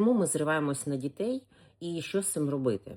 Чому ми зриваємось на дітей і що з цим робити?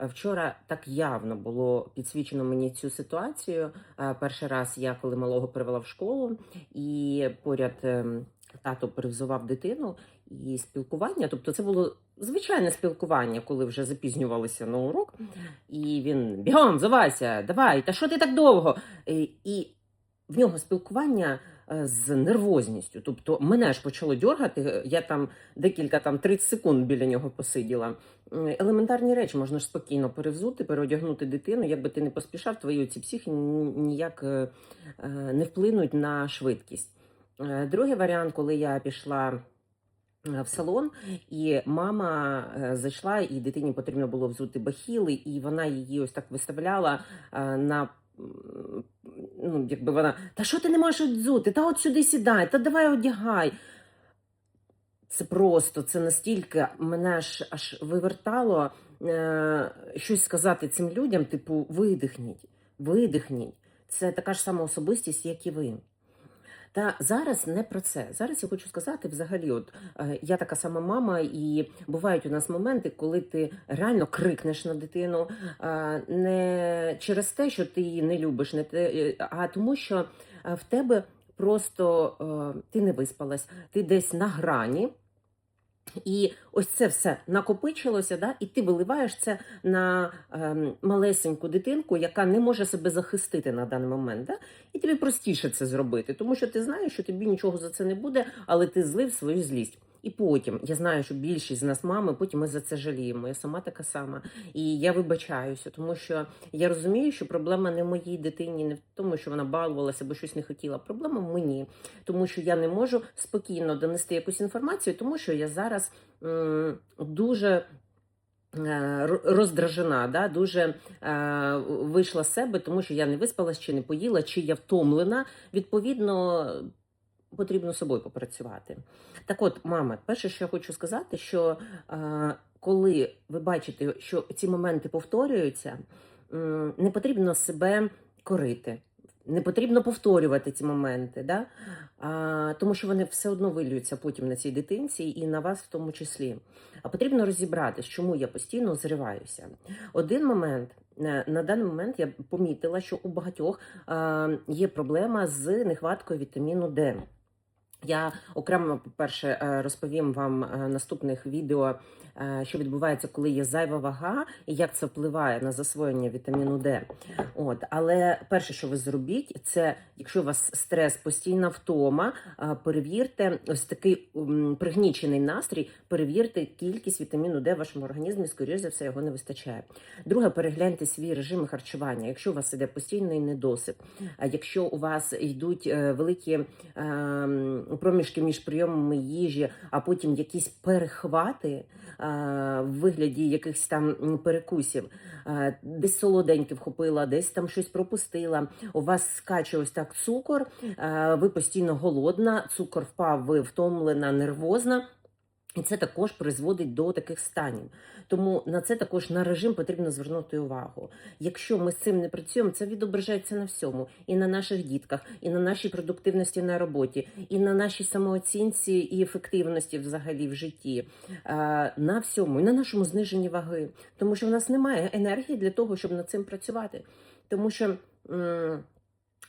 Вчора так явно було підсвічено мені цю ситуацію. Е, Перший раз я коли малого привела в школу, і поряд ем, тато перевзував дитину і спілкування. Тобто, це було звичайне спілкування, коли вже запізнювалися на урок. І він бігом, взувайся, давай, та що ти так довго? Е, І в нього спілкування з нервозністю. Тобто мене ж почало дьоргати. Я там декілька там 30 секунд біля нього посиділа. Елементарні речі можна ж спокійно перевзути, переодягнути дитину. Якби ти не поспішав, твої ці психи ніяк е, е, не вплинуть на швидкість. Е, Другий варіант, коли я пішла е, в салон, і мама е, зайшла, і дитині потрібно було взути бахіли, і вона її ось так виставляла е, на. Ну, якби вона, та що ти не можеш одзути? Та от сюди сідай, та давай одягай. Це просто, це настільки мене аж, аж вивертало е, щось сказати цим людям, типу, видихніть, видихніть. Це така ж сама особистість, як і ви. Та зараз не про це. Зараз я хочу сказати, взагалі, от е, я така сама мама, і бувають у нас моменти, коли ти реально крикнеш на дитину е, не через те, що ти її не любиш, не те, е, а тому, що в тебе просто ти не виспалась, ти десь на грані. І ось це все накопичилося, да? і ти виливаєш це на ем, малесеньку дитинку, яка не може себе захистити на даний момент. Да? І тобі простіше це зробити, тому що ти знаєш, що тобі нічого за це не буде, але ти злив свою злість. І потім я знаю, що більшість з нас мами, потім ми за це жаліємо. Я сама така сама. І я вибачаюся, тому що я розумію, що проблема не в моїй дитині, не в тому, що вона балувалася або щось не хотіла. Проблема в мені, тому що я не можу спокійно донести якусь інформацію, тому що я зараз м, дуже е, роздражена, да, дуже е, вийшла з себе, тому що я не виспалась, чи не поїла, чи я втомлена. Відповідно, потрібно собою попрацювати. Так от, мама, перше, що я хочу сказати, що е, коли ви бачите, що ці моменти повторюються, м, не потрібно себе корити. Не потрібно повторювати ці моменти, да? а, тому що вони все одно вилюються потім на цій дитинці і на вас в тому числі. А потрібно розібратись, чому я постійно зриваюся. Один момент е, на даний момент я помітила, що у багатьох е, є проблема з нехваткою вітаміну Д. Я окремо, по-перше, е, розповім вам е, наступних відео, е, що відбувається, коли є зайва вага, і як це впливає на засвоєння вітаміну Д. От, але перше, що ви зробіть, це якщо у вас стрес, постійна втома, перевірте ось такий пригнічений настрій, перевірте кількість вітаміну Д в вашому організмі, скоріш за все, його не вистачає. Друге, перегляньте свій режим харчування. Якщо у вас іде постійний недосип, якщо у вас йдуть великі е, проміжки між прийомами їжі, а потім якісь перехвати в вигляді якихось там перекусів, десь солоденьке вхопила, десь там щось пропустила. У вас скаче ось так цукор, ви постійно голодна, цукор впав, ви втомлена, нервозна. І це також призводить до таких станів. Тому на це також на режим потрібно звернути увагу. Якщо ми з цим не працюємо, це відображається на всьому: і на наших дітках, і на нашій продуктивності на роботі, і на нашій самооцінці і ефективності взагалі в житті, на всьому, і на нашому зниженні ваги. Тому що в нас немає енергії для того, щоб над цим працювати. Тому що.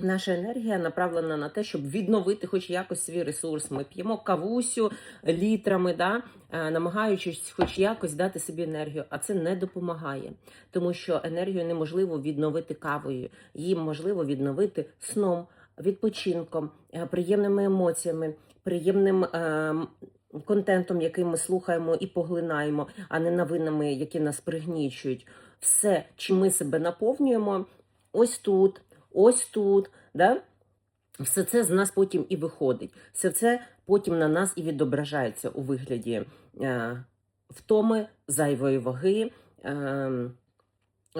Наша енергія направлена на те, щоб відновити хоч якось свій ресурс. Ми п'ємо кавусю літрами, да, е, намагаючись хоч якось дати собі енергію, а це не допомагає, тому що енергію неможливо відновити кавою, її можливо відновити сном, відпочинком, е, приємними емоціями, приємним. е, Контентом, який ми слухаємо і поглинаємо, а не новинами, які нас пригнічують. Все, чим ми себе наповнюємо, ось тут, ось тут. Да? Все це з нас потім і виходить. Все це потім на нас і відображається у вигляді е, втоми, зайвої ваги, е,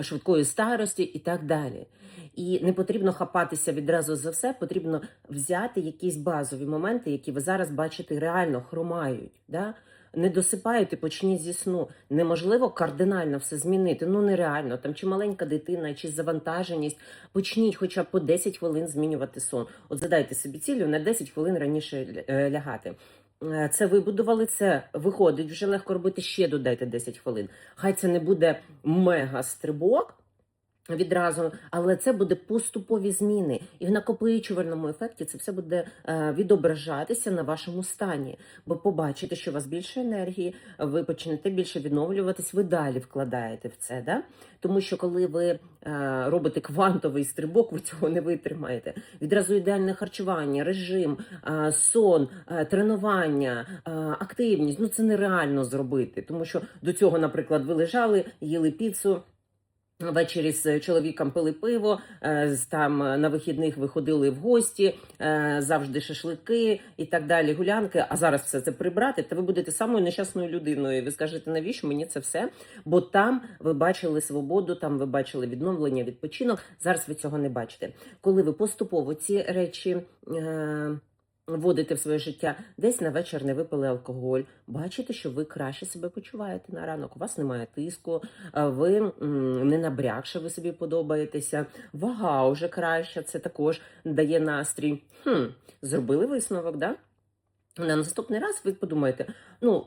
швидкої старості і так далі. І не потрібно хапатися відразу за все, потрібно взяти якісь базові моменти, які ви зараз бачите, реально хромають. Да? Не досипаєте, почніть зі сну. Неможливо кардинально все змінити. Ну нереально. Там чи маленька дитина, чи завантаженість. Почніть хоча б по 10 хвилин змінювати сон. От задайте собі цілю на 10 хвилин раніше е, лягати. е, це вибудували, це виходить вже легко робити, ще додайте 10 хвилин. Хай це не буде мега стрибок. Відразу, але це буде поступові зміни, і в накопичувальному ефекті це все буде е, відображатися на вашому стані. Бо побачите, що у вас більше енергії, ви почнете більше відновлюватись, ви далі вкладаєте в це. Да? Тому що коли ви е, робите квантовий стрибок, ви цього не витримаєте. Відразу ідеальне харчування, режим, е, сон, тренування, активність. Ну це нереально зробити, тому що до цього, наприклад, ви лежали, їли піцу. Ввечері з чоловіком пили пиво, е, там е, на вихідних виходили в гості, е, завжди шашлики і так далі, гулянки. А зараз все це прибрати, та ви будете самою нещасною людиною. Ви скажете, навіщо мені це все? Бо там ви бачили свободу, там ви бачили відновлення, відпочинок. Зараз ви цього не бачите. Коли ви поступово ці речі. Е- Вводите в своє життя, десь на вечір не випили алкоголь, бачите, що ви краще себе почуваєте на ранок. У вас немає тиску, ви не набрякше, ви собі подобаєтеся. Вага вже краща, це також дає настрій. Хм, зробили висновок, да? На наступний раз ви подумаєте, ну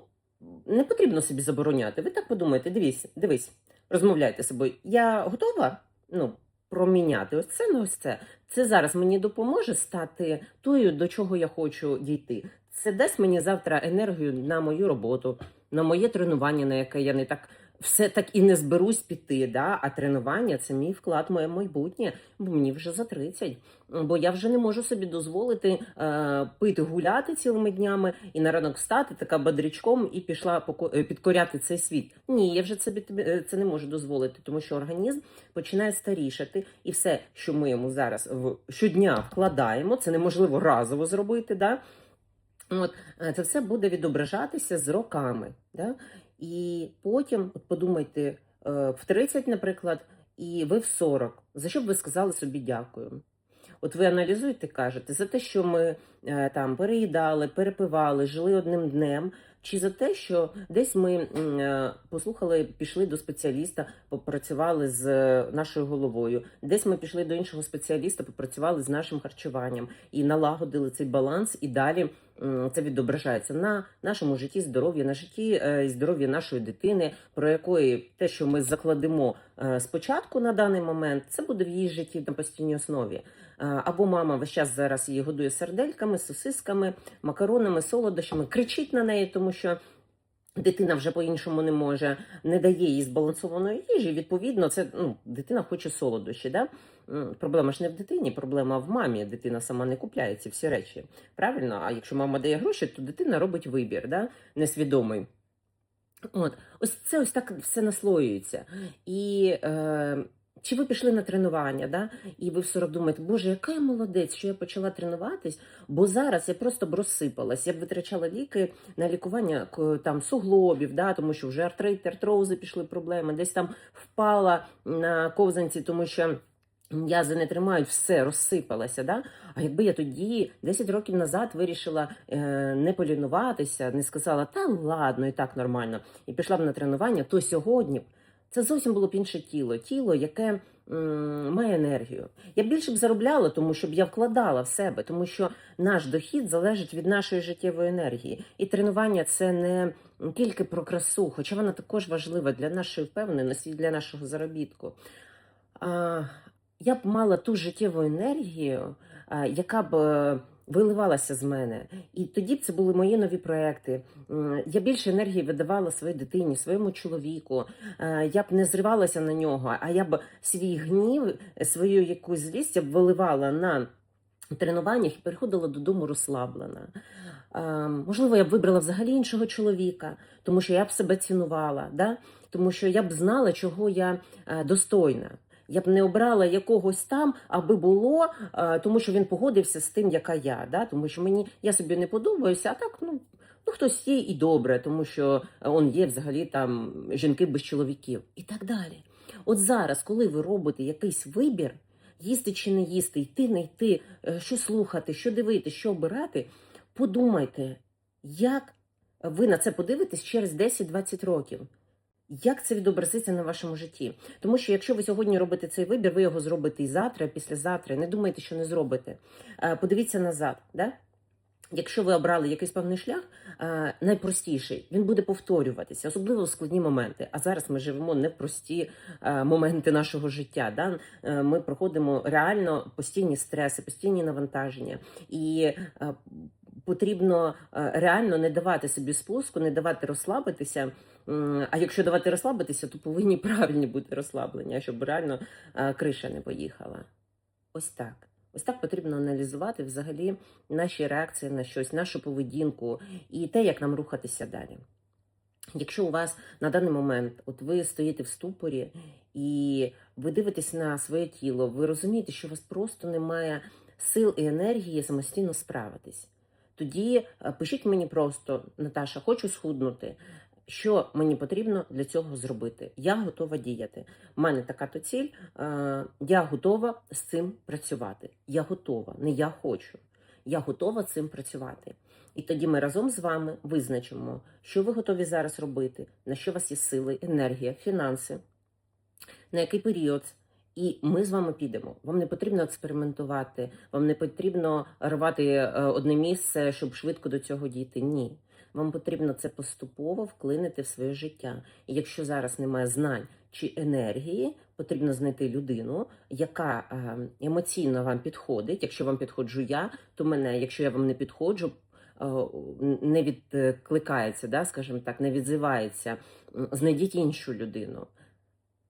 не потрібно собі забороняти. Ви так подумаєте, дивись, дивись, розмовляйте з собою. Я готова ну, проміняти ось це не ось це. Це зараз мені допоможе стати тою, до чого я хочу дійти. Це дасть мені завтра енергію на мою роботу, на моє тренування, на яке я не так все так і не зберусь піти. Да? А тренування це мій вклад, моє майбутнє, бо мені вже за 30. Бо я вже не можу собі дозволити е, пити, гуляти цілими днями і на ранок встати така бодрячком і пішла е, підкоряти цей світ. Ні, я вже собі е, це не можу дозволити, тому що організм починає старішати, і все, що ми йому зараз в щодня вкладаємо, це неможливо разово зробити. Да? От е, це все буде відображатися з роками. Да? І потім от подумайте е, в 30, наприклад, і ви в 40. За що б ви сказали собі дякую? От ви аналізуєте, кажете, за те, що ми там переїдали, перепивали, жили одним днем, чи за те, що десь ми е, послухали, пішли до спеціаліста, попрацювали з е, нашою головою, десь ми пішли до іншого спеціаліста, попрацювали з нашим харчуванням і налагодили цей баланс, і далі це відображається на нашому житті здоров'я, на житті е, і здоров'я нашої дитини, про якої те, що ми закладемо е, спочатку на даний момент, це буде в її житті на постійній основі. Е, Або мама весь час зараз її годує сердельками, сосисками, макаронами, солодощами, кричить на неї, тому що. Дитина вже по-іншому не може, не дає їй збалансованої їжі. Відповідно, це ну, дитина хоче солодощі. Да? Проблема ж не в дитині, проблема в мамі. Дитина сама не купляє ці всі речі. Правильно? А якщо мама дає гроші, то дитина робить вибір, да? несвідомий. От, ось це ось так все наслоюється. І е, чи ви пішли на тренування, да? і ви в 40 думаєте, Боже, яка я молодець, що я почала тренуватись, бо зараз я просто б розсипалась. Я б витрачала ліки на лікування там суглобів, да? тому що вже артрит, артрози пішли проблеми, десь там впала на ковзанці, тому що. М'язи не тримають, все розсипалося. Да? А якби я тоді 10 років назад вирішила е, не полінуватися, не сказала, та ладно, і так нормально, і пішла б на тренування, то сьогодні б це зовсім було б інше тіло, тіло, яке має енергію. Я більше б заробляла, тому що б я вкладала в себе, тому що наш дохід залежить від нашої життєвої енергії. І тренування це не тільки про красу, хоча вона також важлива для нашої впевненості і для нашого заробітку. А, я б мала ту життєву енергію, яка б виливалася з мене. І тоді це були мої нові проекти. Я більше енергії видавала своїй дитині, своєму чоловіку. Е, Я б не зривалася на нього, а я б свій гнів, свою якусь злість я б виливала на тренуваннях і переходила додому розслаблена. Е, Можливо, я б вибрала взагалі іншого чоловіка, тому що я б себе цінувала, да? тому що я б знала, чого я е, достойна. Я б не обрала якогось там, аби було, е, тому що він погодився з тим, яка я. Да? Тому що мені я собі не подобаюся, а так ну. Ну, хтось є і добре, тому що он є взагалі там жінки без чоловіків і так далі. От зараз, коли ви робите якийсь вибір, їсти чи не їсти, йти, не йти, е, що слухати, що дивитися, що обирати, подумайте, як ви на це подивитесь через 10-20 років. Як це відобразиться на вашому житті? Тому що якщо ви сьогодні робите цей вибір, ви його зробите і завтра, і післязавтра. Не думайте, що не зробите. Е, Подивіться назад. Да? Якщо ви обрали якийсь певний шлях, е, найпростіший, він буде повторюватися, особливо в складні моменти. А зараз ми живемо не в прості е, моменти нашого життя. Да? Ми проходимо реально постійні стреси, постійні навантаження, і потрібно е, реально не давати собі спуску, не давати розслабитися. А якщо давати розслабитися, то повинні правильні бути розслаблення, щоб реально е, криша не поїхала. Ось так. Ось так потрібно аналізувати взагалі наші реакції на щось, нашу поведінку і те, як нам рухатися далі. Якщо у вас на даний момент, от ви стоїте в ступорі і ви дивитесь на своє тіло, ви розумієте, що у вас просто немає сил і енергії самостійно справитись. Тоді е, пишіть мені просто, Наташа, хочу схуднути. Що мені потрібно для цього зробити? Я готова діяти. У мене така то ціль, е, я готова з цим працювати. Я готова, не я хочу. Я готова цим працювати. І тоді ми разом з вами визначимо, що ви готові зараз робити, на що у вас є сили, енергія, фінанси, на який період. І ми з вами підемо. Вам не потрібно експериментувати, вам не потрібно рвати е, одне місце, щоб швидко до цього дійти. Ні. Вам потрібно це поступово вклинити в своє життя. І якщо зараз немає знань чи енергії, потрібно знайти людину, яка е, емоційно вам підходить. Якщо вам підходжу я, то мене, якщо я вам не підходжу, е, не відкликається, да, скажімо так, не відзивається, знайдіть іншу людину.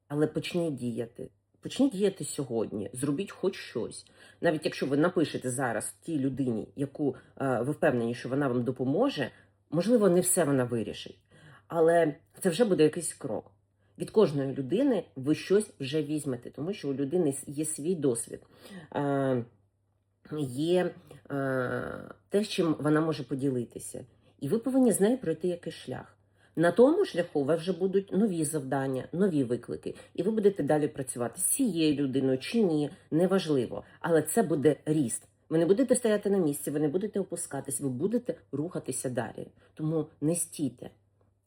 Але почніть діяти. Почніть діяти сьогодні, зробіть хоч щось. Навіть якщо ви напишете зараз тій людині, яку е, ви впевнені, що вона вам допоможе, можливо, не все вона вирішить. Але це вже буде якийсь крок. Від кожної людини ви щось вже візьмете, тому що у людини є свій досвід, е, є е, те, чим вона може поділитися. І ви повинні з нею пройти якийсь шлях. На тому шляху у вас вже будуть нові завдання, нові виклики, і ви будете далі працювати з цією людиною чи ні, неважливо. Але це буде ріст. Ви не будете стояти на місці, ви не будете опускатись, ви будете рухатися далі. Тому не стійте.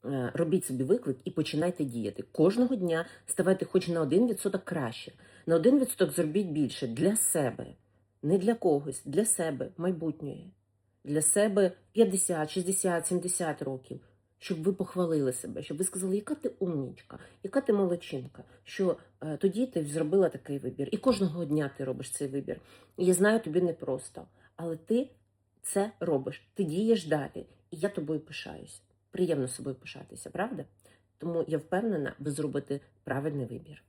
Е, Робіть собі виклик і починайте діяти. Кожного дня ставайте хоч на 1% краще. На 1% зробіть більше для себе, не для когось, для себе майбутньої. Для себе 50, 60, 70 років щоб ви похвалили себе, щоб ви сказали, яка ти умнічка, яка ти молодчинка, що е, тоді ти зробила такий вибір. І кожного дня ти робиш цей вибір. І я знаю, тобі непросто, але ти це робиш, ти дієш далі, і я тобою пишаюсь. Приємно собою пишатися, правда? Тому я впевнена, ви зробите правильний вибір.